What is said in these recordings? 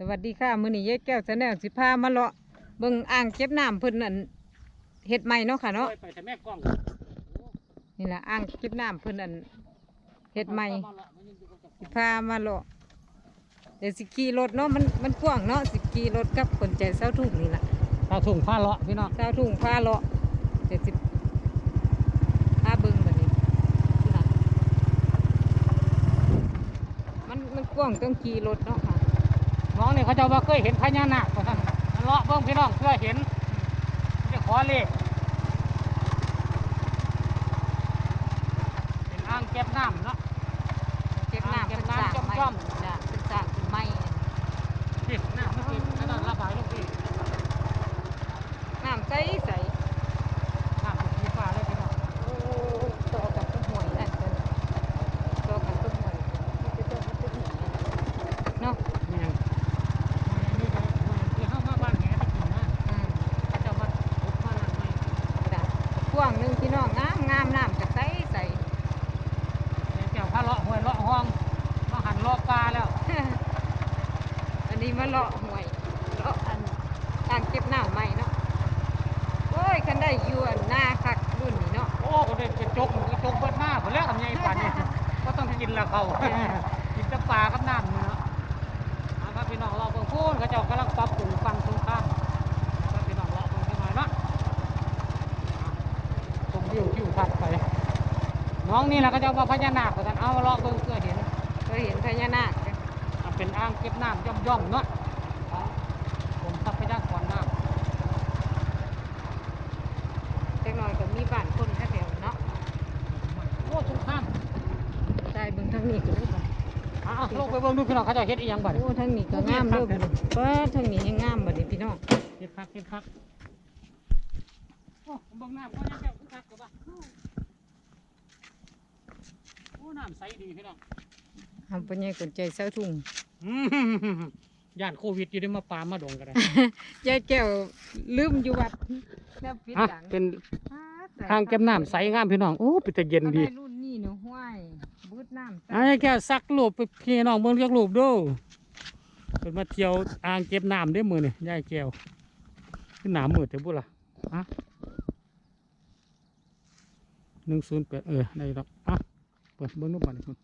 สวัสดีค่ะมื้อนี้ยายแก้วชาแนลสิพามาเลาะเบิ่งอ่างเก็บน้ำเพิ่นนั่นเฮ็ดใหม่เนาะค่ะเนาะไปไปแต่แม่กล้องนี่ล่ะอ่างเก็บน้ำเพิ่นนั่นเฮ็ดใหม่สิพามาเลาะเดี๋ยวสิขี่รถเนาะมันมันกว้างเนาะสิขี่รถกับคนใจเศร้าทุ่งนี่ล่ะตาถุงผ้าเลาะพี่น้องเศร้าทุ่งพาเลาะเดี๋ยวสิพาเบิ่งบัดนี้นี่ล่ะมันมันกว้างต้องขี่รถเนาะ ค่ะน้องนี่เขาเจะว่าเคยเห็นพญานาคว่าท่านเลาะเบิ่งพี่น้องเพื่อเห็นจะขอเลขเป็นอ่างเก็บน้ำเนาะเก็บน้ำเก็เก็บบน้ำน้ำจ้อมจ้อม จ้ะเป็นสร้างเป็นไม้นี่น้ำเมื่อกี้ขนาดระบายลงพี่น้ำใสใส น้ำถูกมีฟ้าเลยพี่น้อง โอ้ต่อกับต้นหวยนั่นเป็นต่อกับต้นหวยนี่คือต้นต้นหวยเนาะ นี่ยังนี่ก็ที่เข้ามาบ้านแหตะกี้นะ อืม เขาเจะมาพุดมานั่นไม่ กระดาษกว้างหนึ่งพี่น้องงามงามน้ำจะใสใส เดี๋ยวเจ้าผ้าเลาะห้วยเลาะห้องมาหันเลาะปลาแล้ว อันนี้มาเลาะหวยเลาะอันอ่างเก็บน้ำใหม่เนาะโอ้ยคันได้อยู่อันหน้าคักรุ่นนี้เนาะโอ้ก็ได้กระจกกระจกเบิดหน้าผมแล้วทำยังไงป่านนี้ก็ต้องกินละเขากินแต่ปลากับน้ำเนื้อนะครับพี่น้องเราเพิ่งพูดเขาเจ้ากำลังปรับปรุงฟังตรงข้ามนะครับพี่น้องเราเพิ่งจะมาเนาะชมวิวทิวทัศน์ไปน้องนี่แหละเขาเจ้าว่าพญานาคกันเอาเลาะเบิ่งเพื่อเห็นเคยเห็นพญานาคจ้ะอะเป็นอ่างเก็บน้ำย่อมๆเนาะของกรมทรัพยากรน้ จักหน่อยก็มีบ้านคนแถวๆเนาะำโอ้ตรงข้าม ใช่เบิ่งทาง นี้ก็ได้บ่อะลงไปเบิ่งดูพี่น้องเขาเจ้าเฮ็ดอีหยังบัดโอ้ทางนี้ก็งามเด้อบัดนี้เปิดทางนี้ให้งามบัดนี้พี่น้องเฮ็ดคักเฮ็ดคักโอ้เบิ่งน้ำก็ยังเจ้าคือคักกว่าบ่ะโอ้น้ำใสดีพี่น้องทำปัญญาคนใจเศร้าทุ่งอืมย่านโควิดอยู่ได้มาปามาดงกันเลยยายแก้วลืมอยู่วัดแล้วปิดหลังเป็นอ่าใส่ทางเก็บน้ำใสงามพี่น้องโอ้เป็นแต่เย็นดีอาไรุ่นนี้เนาะห้วย น้ำใส่อะแค่ซักรูปไปพี่น้องเบิ่งเรียกรูปดูเป็นมาเที่ยวอ่างเก็บน้ำได้อมือนี่ยายแก้วขึ้นหนามือแต่บุล่ะอะหนึ่งศูนย์แปดเออได้แล้วอะเปิดเบิ่งรูปมาหน่อย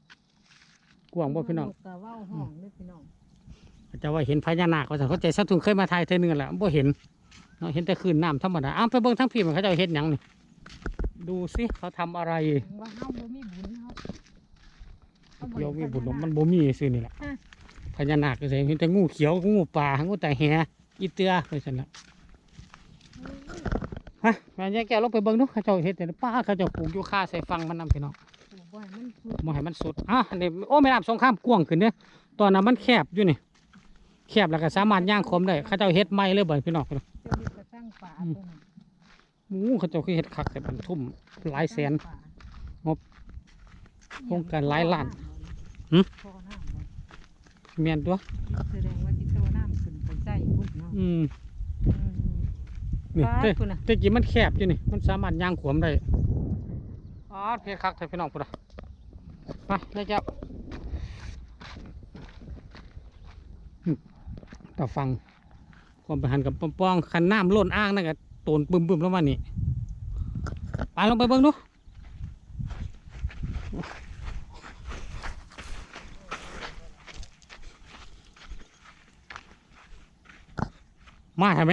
กว้างบ่พี่น้องลูกกะเว้าห้องเด้อพี่น้องจะว่าเห็นพญานาคเขาจะเข้าใจสักทุนเคยมาถ่ายเธอหนึงแหละบ่เห็นเนาะเห็นแต่คืนน้ำธรรมดาอ้าวไปเบิ่งทั้งพี่มันเขาจะเห็นหยังนี่ดูสิเขาทำอะไรว่าเฮาบ่มีบุญ เฮาเฮาบ่เดี๋ยวมีได้บุญพัฒามันบ่มีซื่อนี่แหละอะพญานาคก็ใช่เห็นแต่งูเขียวงูป่างูแต่แหอีเตือไปซั่นละฮะแม่ยายแก้วลงไปเบิ่งดูเขาเจ้าเฮ็ดแต่ป้าเขาเจ้าปลูกอยู่ค่าใส่ฟังมันนํพี่น้องบ่ให้มันสุดบ่ให้มันสุดอะอันนี้โอ้แม่น้ำสงครามกว้างขึ้นเด้อตอนนั้นมันแคบอยู่นี่แคบแล้วก็สามารถย่างคมได้เขาเจ้าเฮ็ดใหม่เลยบ่พี่น้องเจ้านี่ก็สร้างป่าตัวนั้นโอ้เขาเจ้าคือเฮ็ดคักแต่มันทุ่มหลายแสนงบ โครงการหลายล้านหึท่อน้ำบ่เมียนตัวแสดงว่าที่ท่อน้ำขึ้นไปใต้พุ่นเนาะอืมอืมนี่ปาดแต่พุ่นน่ะแต่กี้มันแคบอยู่นี่ มันสามารถย่างขวมได้อ๋อเพชรคักแต่พี่น้องพุ่นอะไปเลยเจ้าหึต่อฟังความไปหันกับปองๆคันน้ำล้นอ่างนั่นก็โตนบึ้มๆแล้วมานี่ไปลงไปเบิ่งดู มาทำไม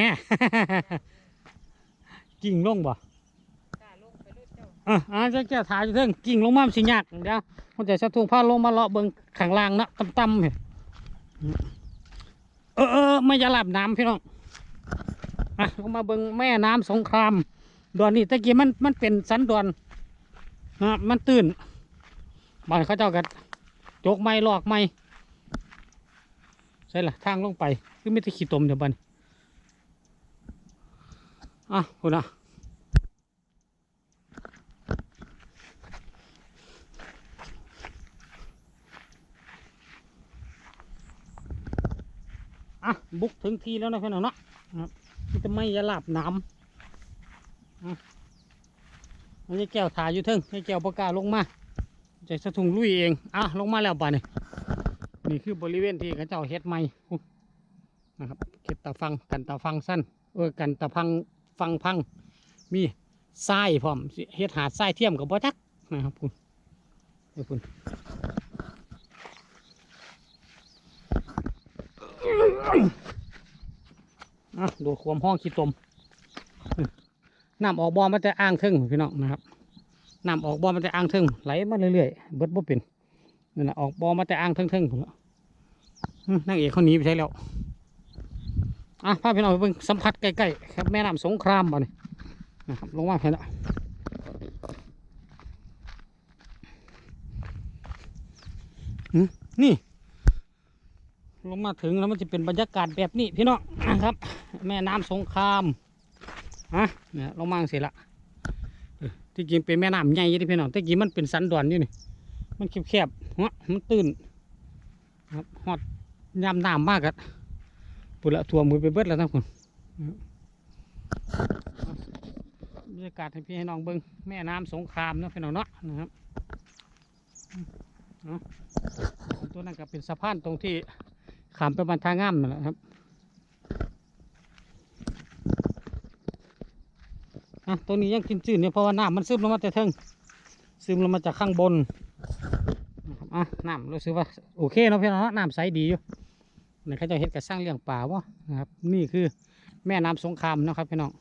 กิ่งลงบ่กล้าเจ้าอะอ่าจะถ่ายอยู่เทิงกิ่งลงมาสิยากเดี๋ยวมันจะสะทุงผ้าลงมาเลาะเบิ่งข้างล่างนะต่ำๆเนี่ยเออเออไม่จะหลับน้ำพี่น้องอะลงมาเบิ่งแม่น้ำสงคราม ดอนนี้ตะกี้มันมันเป็นสันดอนนะมันตื่นบ้านเขาเจ้ากันโจกไม้ลอกไม้ใช่ละทางลงไป คือไม่ได้ขี้ตมเดี๋ยวบัดน อะคุณอะอะบุกถึงทีแล้วนะพี่น้องเนาะมันจะไม่ยาลาบน้ำอันนี้แก้วถ่ายอยู่ทึงให้แก้วประกาลงมาจะสะทุงลุยเองอะลงมาแล้วป่ะนี่นี่คือบริเวณที่เขาเจ้าเฮ็ดใหม่อุ๊ยนะครับเก็บตาฟังกันตาฟังสั้นเออกันตาพัง ฟังพัง มีทรายพร้อมเฮ็ดหาดทรายเทียมกับบ่จักนะครับคุณเดี๋ยวคุณอะดูความห้องขี้ตมน้ำออกบ่อมาแต่อ่างทึ่งพี่น้องนะครับน้ำออกบ่อมาแต่อ่างทึ่งไหลมาเรื่อยๆเบิดบ่เป็นนั่นะออกบ่อมาแต่อ่างทึ่งๆพุ่นละอื้อนางเอกเขาหนีไปใช่แล้ว อะพาพี่น้องไปเบิ่งสัมผัสใกล้ๆครับแม่น้ำสงครามบ่นี่นะครับลงมาเพื่อนนี่ ลงมาถึงแล้วมันจะเป็นบรรยากาศแบบนี้พี่น้องนะครับ แม่น้ำสงครามฮะเนี่ยลงมาเสร็จละที่จริงเป็นแม่น้ำใหญ่อยี่ที่พี่น้องแต่กี้มันเป็นสันดอนอยู่นี่ มันแคบๆหัวมันตื้นครับฮอดยามน้ำมากอะ ปุ่นละทัวมือไปเบิดแล้วทั้งคนบรรยากาศให้พี่ให้น้องเบิ้งแม่น้ำสงครามเนาะพี่น้องเนาะนะครับอืมเนาะตัวนั้นก็เป็นสะพานตรงที่ขามไปบันทางามนั่นแหละครับอะตัวนี้ยังกินจืดเนี่ยเพราะว่าน้ำมันซึมลงมาแต่เทิงซึมลงมาจากข้างบนนะครับอะน้ำรู้สึกว่าโอเคเนาะพี่น้องเนาะน้ำใสดีอยู่ นี่เขาจะเฮ็ดกับสร้างเลี้ยงป่าวะนะครับ นี่คือแม่น้ำสงครามนะครับพี่น้อง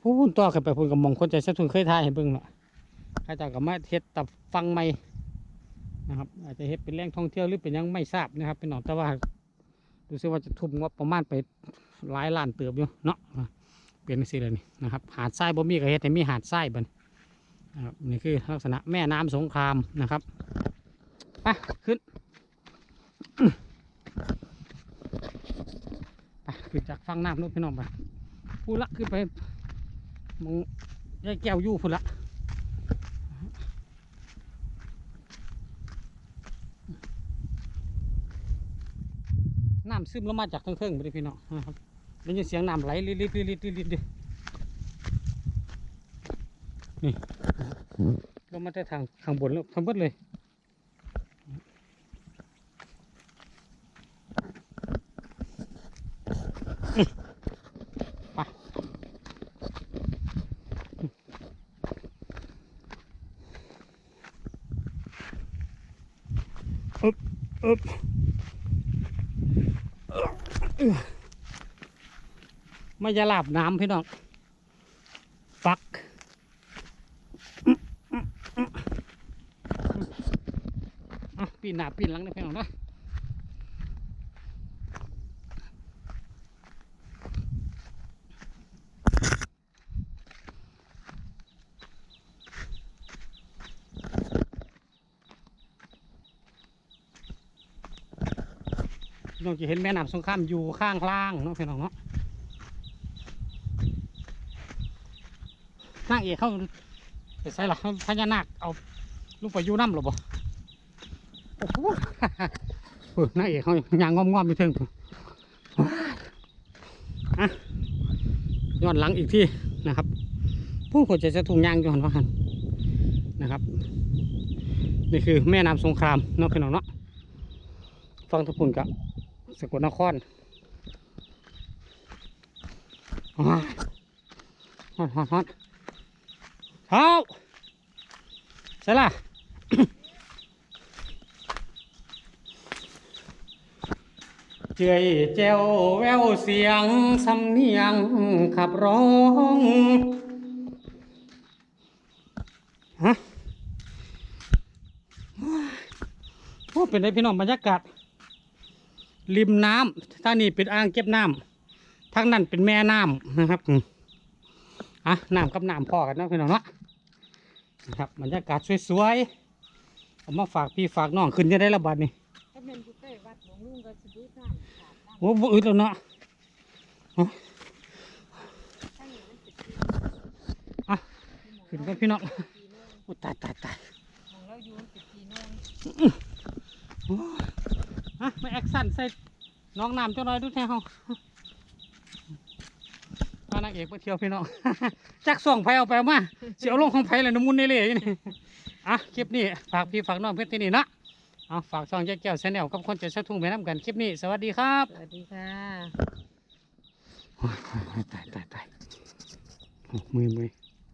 ผู้พูนต่อขึ้นไปพูนกับมองคนใจสักทุนเคยทายให้เบิ่งเนาะข้าเจ้าก็มาเฮ็ดตับฟังใหม่นะครับ อาจจะเฮ็ดเป็นแหล่งท่องเที่ยวหรือเป็นยังไม่ทราบนะครับเป็นหนองแต่ว่ารู้สึกว่าจะทุ่มงบประมาณไปหลายล้านเติบอยู่เนาะอะเป็นสิเลยนี่นะครับหาดทรายบ่มีก็เฮ็ดให้มีหาดทรายบันนะครับนี่คือลักษณะแม่น้ำสงครามนะครับไปขึ้นไปขึ้น จากฟังน้ำนู้นพี่น้องไปพูดละขึ้นไปมองยายแก้วอยู่พุ่นละน้ำซึมลงมาจากเทิงไปพี่น้องนะครับได้ยินเสียงน้ำไหลลิลิลิลิลิดดินี่ลงมาแต่ทางข้างบนแล้วทั้งเบิดเลย อึบไม่จะหลับน้ำพี่น้องฟักปีนหนาปีนหลังนะพี่น้องนะ พี่น้องจะเห็นแม่น้ำสงครามอยู่ข้างล่างเนาะพี่น้องเนาะนางเอกเขาไปใส่หลักพญานาคเอาลูกไปยูน้ำหรอบ่โอ้โหเออนางเอกเขายางงอมๆอยู่เทิงพุ่นอะย้อนหลังอีกที่นะครับ ผู้คนจะจะถุงยางย้อนว่าหันนะครับ นี่คือแม่น้ำสงครามเนาะพี่น้องเนาะฟังทุกคนกับ สกลนครฮอดฮอดฮอดเท้าใช่ล่ะเจยแจวแววเสียงสำเนียงขับร้องฮะโอ้เป็นไงพี่น้องบรรยากาศ ริมน้ำทางนี้เป็นอ่างเก็บน้ำทางนั้นเป็นแม่น้ำนะครับอืมอะน้ำกับน้ำพอกันเนาะพี่น้องเนาะนะครับบรรยากาศสวยๆเอามาฝากพี่ฝากน้องขึ้นจะได้ระบาดนี่ถ้าเป็นบุฟเฟ่วัดหลวงลุงก็สิดูน้ำขาดน้โอ้บ่อึดแล้วเนาะำทั้งนี้มันสิบปีอะขึ้นกันพี่น้องโอ้ตายตายตายมอ งเราอยู่มันสิบปีโน่นอะมาแอคชั่นใส่น้องน้ำเจ้าน้อยดูแท้เฮาพานางเอกไปเที่ยวพี่น้อง จักส่องไผเอาไปเอามาเสียวลงของไผเลยน้ำมุนนี่เลยนี่อะคลิปนี้ฝากพี่ฝากน้องเพื่อนที่นี่เนาะเอาฝากช่องแจ๊กแก้วแชนแนลกับคนใจเสาทุ่งไปน้ำกันคลิปนี้สวัสดีครับสวัสดีค่ะโอ้ยตายตายตายโอ้มือมือ